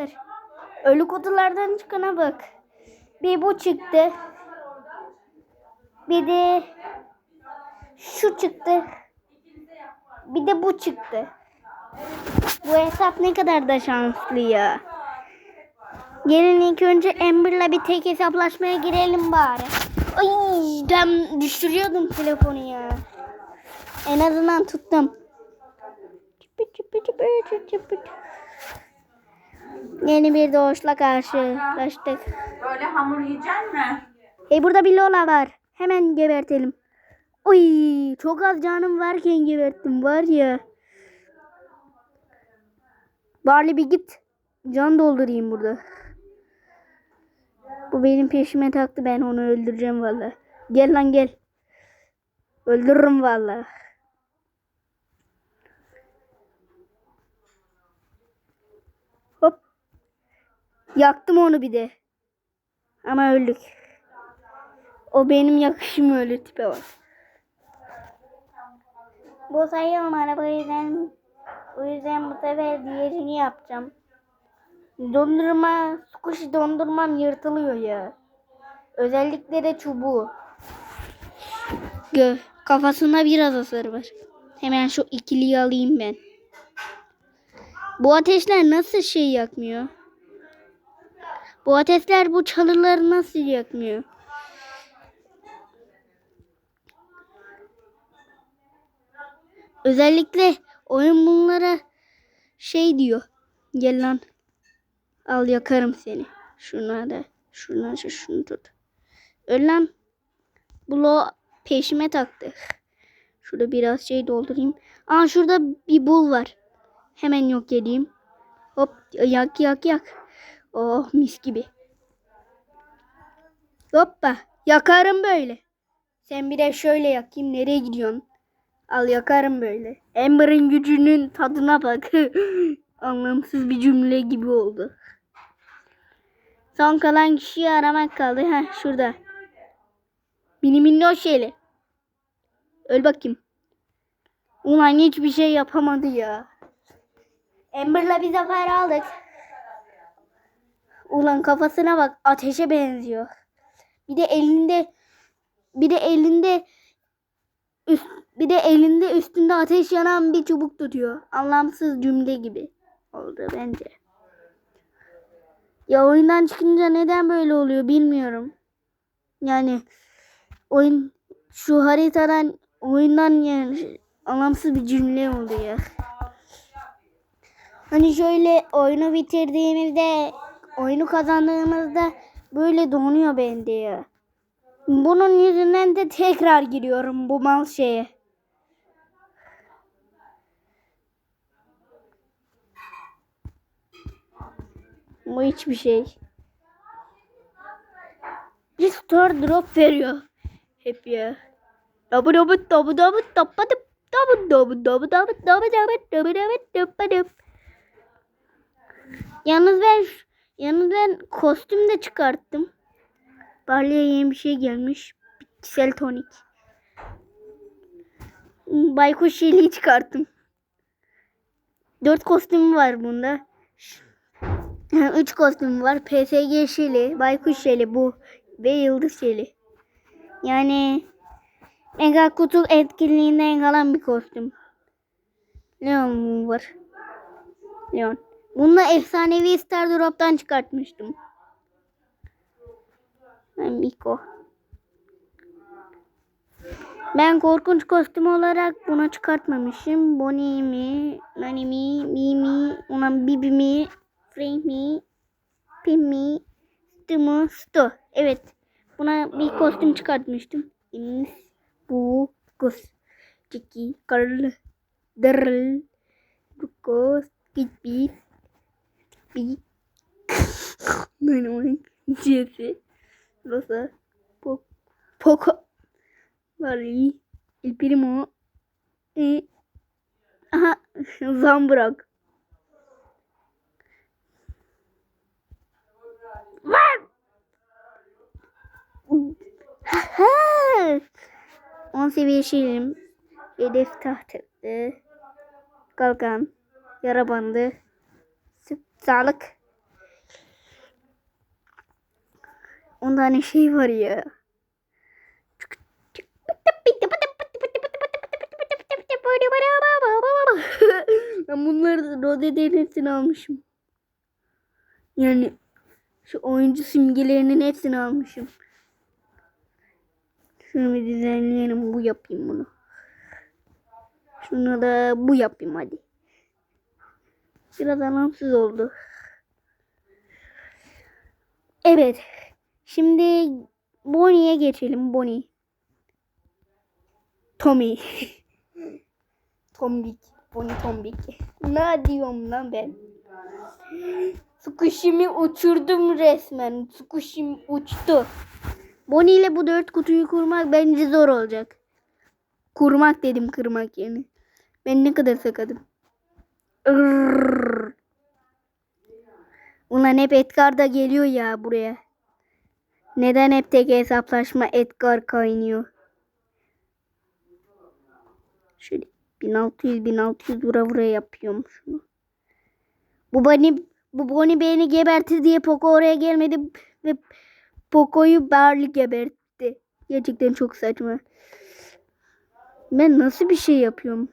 Dur. Ölü kutulardan çıkana bak. Bir bu çıktı. Bir de şu çıktı. Bir de bu çıktı. Bu hesap ne kadar da şanslı ya. Gelin ilk önce Amber'la bir tek hesaplaşmaya girelim bari. Ay ben düşürüyordum telefonu ya. En azından tuttum. Çıpı çıpı çıpı çıpı çıpı. Yeni bir doğuşla karşılaştık. Böyle hamur yiyecek mi? Hey burada bir Lola var. Hemen gebertelim. Oy çok az canım varken geberttim var ya. Barley bir git. Can doldurayım burada. Bu benim peşime taktı ben onu öldüreceğim valla. Gel lan gel. Öldürürüm valla. Yaktım onu bir de. Ama öldük. O benim yakışım öyle tipe var. Bu sayılım araba yüzden o yüzden bu sefer diğerini yapacağım. Dondurma, squishy dondurmam yırtılıyor ya. Özellikle de çubuğu. Gö kafasında biraz hasar var. Hemen şu ikiliyi alayım ben. Bu ateşler nasıl şey yakmıyor? Bu ateşler bu çalıları nasıl yakmıyor? Özellikle oyun bunlara şey diyor. Gel lan. Al yakarım seni. Şuna da. Şuna şu şunu tut. Öl lan. Blo peşime taktı. Şurada biraz şey doldurayım. Aa şurada bir bul var. Hemen yok edeyim. Hop yak yak yak. Oh mis gibi. Hoppa yakarım böyle. Sen bir de şöyle yakayım. Nereye gidiyorsun? Al yakarım böyle. Amber'ın gücünün tadına bak. Anlamsız bir cümle gibi oldu. Son kalan kişiyi aramak kaldı. Heh şurada. Mini minnoş şeyle. Öl bakayım. Ulan hiçbir şey yapamadı ya. Amber'la bir zafer aldık. Ulan kafasına bak ateşe benziyor. Bir de elinde bir de elinde üst, bir de elinde üstünde ateş yanan bir çubuk tutuyor. Anlamsız cümle gibi oldu bence. Ya oyundan çıkınca neden böyle oluyor bilmiyorum. Yani oyun şu haritadan oyundan yani anlamsız bir cümle oldu ya. Hani şöyle oyunu bitirdiğimizde oyunu kazandığımızda böyle donuyor bende ya. Bunun yüzünden de tekrar giriyorum bu mal şeye. Bu hiçbir şey. Star drop veriyor. Hep ya. Dabu dabu dabu dabu dabu dabu dabu dabu dabu dabu dabu dabu dabu dabu dabu Yalnız ben yalnız ben kostüm de çıkarttım. Barley'e yeni bir şey gelmiş. Bitkisel tonik. Baykuş şeyliği çıkarttım. Dört kostüm var bunda. Üç kostüm var. PSG şeyli, baykuş şeyli bu ve yıldız şeyli. Yani mega kutu etkinliğinden kalan bir kostüm. Leon var. Leon. Bunu efsanevi Star Drop'tan çıkartmıştım. Miko. Ben korkunç kostüm olarak bunu çıkartmamışım. Bonnie mi, Nani mi, Mimi, ona Bibi mi, Frank mi, Pim mi, Stu Stu. Evet. Buna bir kostüm çıkartmıştım. İns, bu, kus. Ciki, karl, derl, bukos, gitbit, Böyle onun cinsi. Rosa. Po Poco. Barley. El Primo. E, aha. Zambrak. Var. On seviye şiirim. Hedef taht. Kalkan. Yara bandı. Sağlık. 10 tane şey var ya. ben bunları Rodede'nin hepsini almışım. Yani şu oyuncu simgelerinin hepsini almışım. Şunu bir düzenleyelim. Bu yapayım bunu. Şunu da bu yapayım hadi. Biraz anlamsız oldu. Evet. Şimdi Bonnie'ye geçelim. Bonnie. Tommy. Tombik. Bonnie Tombik. Ne diyorum lan ben? Squishy'mi uçurdum resmen. Squishy'm uçtu. Bonnie ile bu dört kutuyu kurmak bence zor olacak. Kurmak dedim kırmak yani. Ben ne kadar sakadım. Irrrr. Ulan hep Edgar da geliyor ya buraya. Neden hep tek hesaplaşma Edgar kaynıyor? Şöyle 1600 1600 vura vura yapıyorum şunu. Bu Bonnie, bu Bonnie beni gebertir diye Poco oraya gelmedi ve Poco'yu Barley gebertti. Gerçekten çok saçma. Ben nasıl bir şey yapıyorum?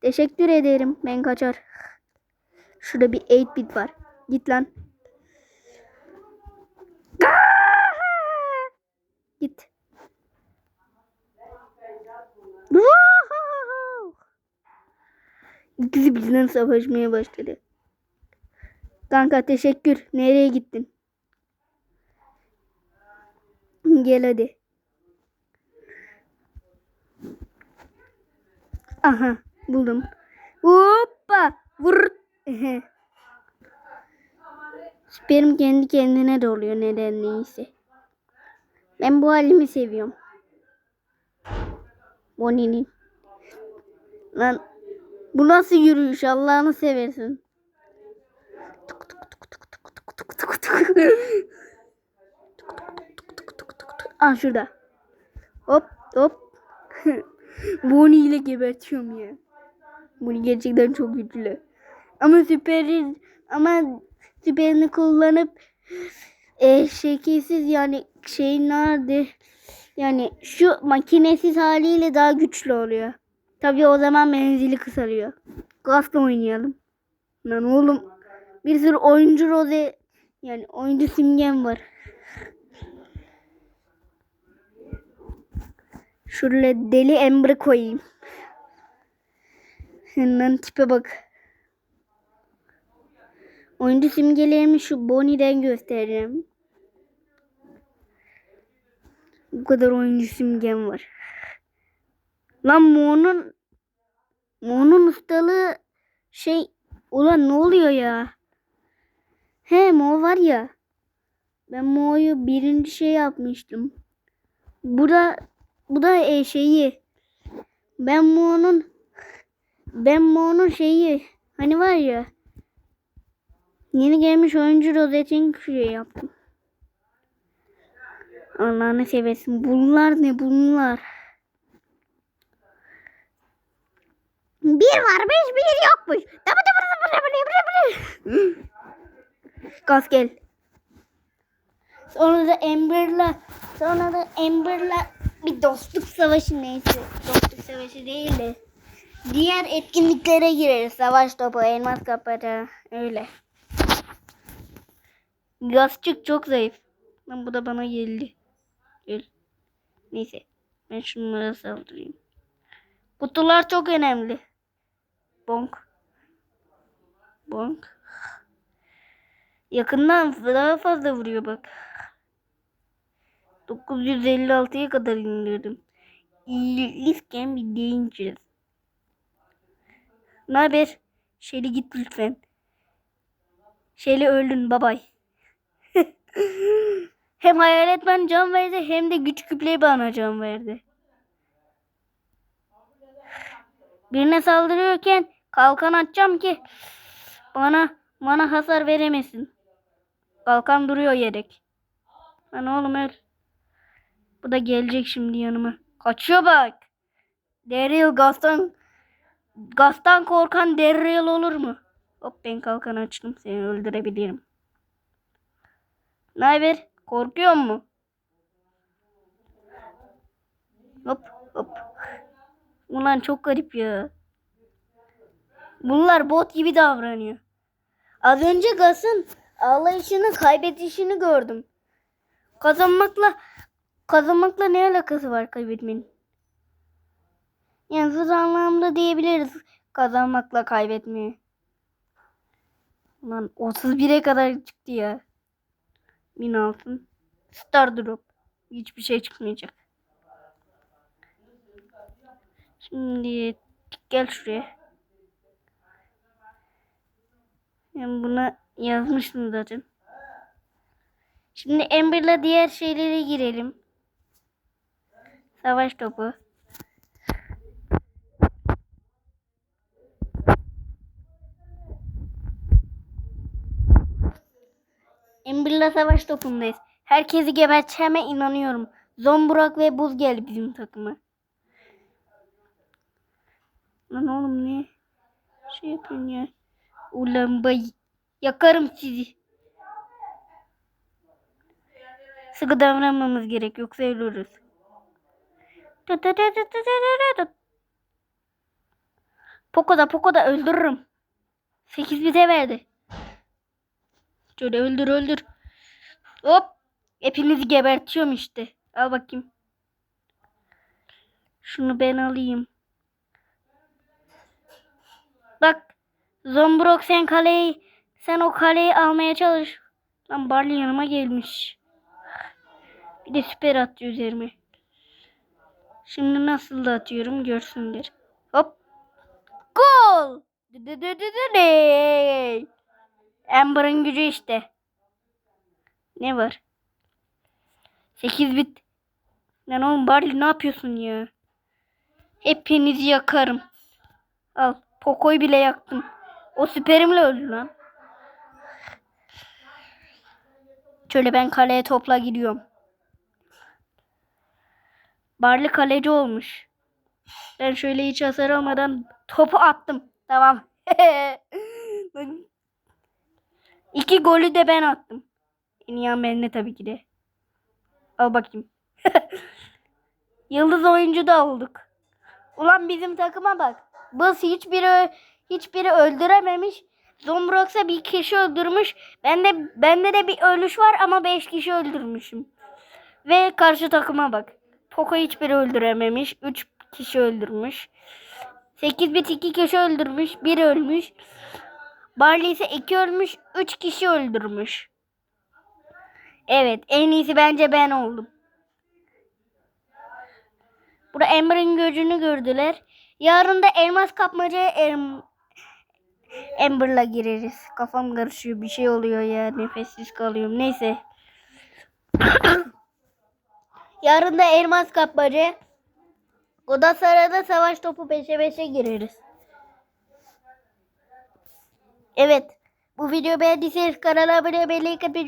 Teşekkür ederim. Ben kaçar. Şurada bir 8 bit var. Git lan. Git. İkisi bizden savaşmaya başladı. Kanka teşekkür. Nereye gittin? Gel hadi. Aha buldum. Hoppa vur. Sperm kendi kendine doluyor neden neyse. Ben bu halimi seviyorum. Bonnie'nin. Lan bu nasıl yürüyüş Allah'ını seversin. Tuk. Ah şurada. Hop hop. Bonnie ile gebertiyorum ya. Bonnie gerçekten çok güçlü. Ama süperi ama süperini kullanıp e, şekilsiz yani şey nerede yani şu makinesiz haliyle daha güçlü oluyor. Tabii o zaman menzili kısalıyor. Gazla oynayalım. Lan oğlum bir sürü oyuncu role yani oyuncu simgem var. Şöyle deli Ember koyayım. Hemen tipe bak. Oyuncu simgelerimi şu Bonnie'den göstereceğim. Bu kadar oyuncu simgem var. Lan Mo'nun Mo'nun ustalığı şey ulan ne oluyor ya? He Mo var ya. Ben Mo'yu birinci şey yapmıştım. Bu da bu da e, şeyi. Ben Mo'nun ben Mo'nun şeyi hani var ya. Yeni gelmiş oyuncu rozetin şey yaptım. Allah'ını seversin. Bunlar ne bunlar? Bir varmış bir yokmuş. Dıbı dıbı dıbı dıbı dıbı dıbı. Gaz gel. Sonra da Amber'la sonra da Amber'la bir dostluk savaşı neyse. Dostluk savaşı değil de. Diğer etkinliklere gireriz. Savaş topu, elmas kapata. Öyle. Gazçık çok zayıf. Lan bu da bana geldi. Gel. Neyse. Ben şunlara saldırayım. Kutular çok önemli. Bonk. Bonk. Yakından daha fazla vuruyor bak. 956'ya kadar indirdim. This can dangerous. Ne haber? Şeli git lütfen. Şeli öldün babay. hem hayalet bana can verdi hem de güç küpleri bana can verdi. Birine saldırıyorken kalkan atacağım ki bana bana hasar veremesin. Kalkan duruyor yedek. Lan oğlum öl. Bu da gelecek şimdi yanıma. Kaçıyor bak. Daryl Gas'tan Gas'tan korkan Daryl olur mu? Hop ben kalkan açtım. Seni öldürebilirim. Ne haber? Korkuyor mu? Hop hop. Ulan çok garip ya. Bunlar bot gibi davranıyor. Az önce Gas'ın ağlayışını kaybedişini gördüm. Kazanmakla kazanmakla ne alakası var kaybetmenin? Yani zıt anlamda diyebiliriz kazanmakla kaybetmeyi. Lan 31'e kadar çıktı ya. 1000 altın. Star drop. Hiçbir şey çıkmayacak. Şimdi gel şuraya. Ben buna yazmıştım zaten. Şimdi Amber'la diğer şeylere girelim. Savaş topu. Amber'la savaş topundayız. Herkesi geberteceğime inanıyorum. Zomburak ve Buz geldi bizim takıma. Lan oğlum ne? Şey yapın ya. Ulan bay. Yakarım sizi. Sıkı davranmamız gerek yoksa ölürüz. Poco da Poco da öldürürüm. 8 bize verdi. Şöyle öldür öldür. Hop. Hepinizi gebertiyorum işte. Al bakayım. Şunu ben alayım. Bak. Zombrok sen kaleyi sen o kaleyi almaya çalış. Lan Barley yanıma gelmiş. Bir de süper atıyor üzerime. Şimdi nasıl da atıyorum görsünler. Hop. Gol. Dı dı dı dı dı. Amber'ın gücü işte. Ne var? 8 bit. Lan oğlum Barley ne yapıyorsun ya? Hepinizi yakarım. Al. Poco'yu bile yaktım. O süperimle öldü lan. Şöyle ben kaleye topla gidiyorum. Barley kaleci olmuş. Ben şöyle hiç hasar almadan topu attım. Tamam. İki golü de ben attım. En iyi an bende tabii ki de. Al bakayım. Yıldız oyuncu da olduk. Ulan bizim takıma bak. Bız hiçbiri hiçbiri öldürememiş. Zombrox'a bir kişi öldürmüş. Bende bende de bir ölüş var ama 5 kişi öldürmüşüm. Ve karşı takıma bak. Poco hiçbiri öldürememiş. 3 kişi öldürmüş. 8 bit 2 kişi öldürmüş. 1 ölmüş. Barley ise 2 ölmüş. 3 kişi öldürmüş. Evet en iyisi bence ben oldum. Burada Amber'ın gücünü gördüler. Yarın da elmas kapmacaya em Amber'la gireriz. Kafam karışıyor. Bir şey oluyor ya. Nefessiz kalıyorum. Neyse. Yarın da elmas kapmaca. O da sırada savaş topu peşe peşe gireriz. Evet. Bu videoyu beğendiyseniz kanala abone olmayı, like atmayı,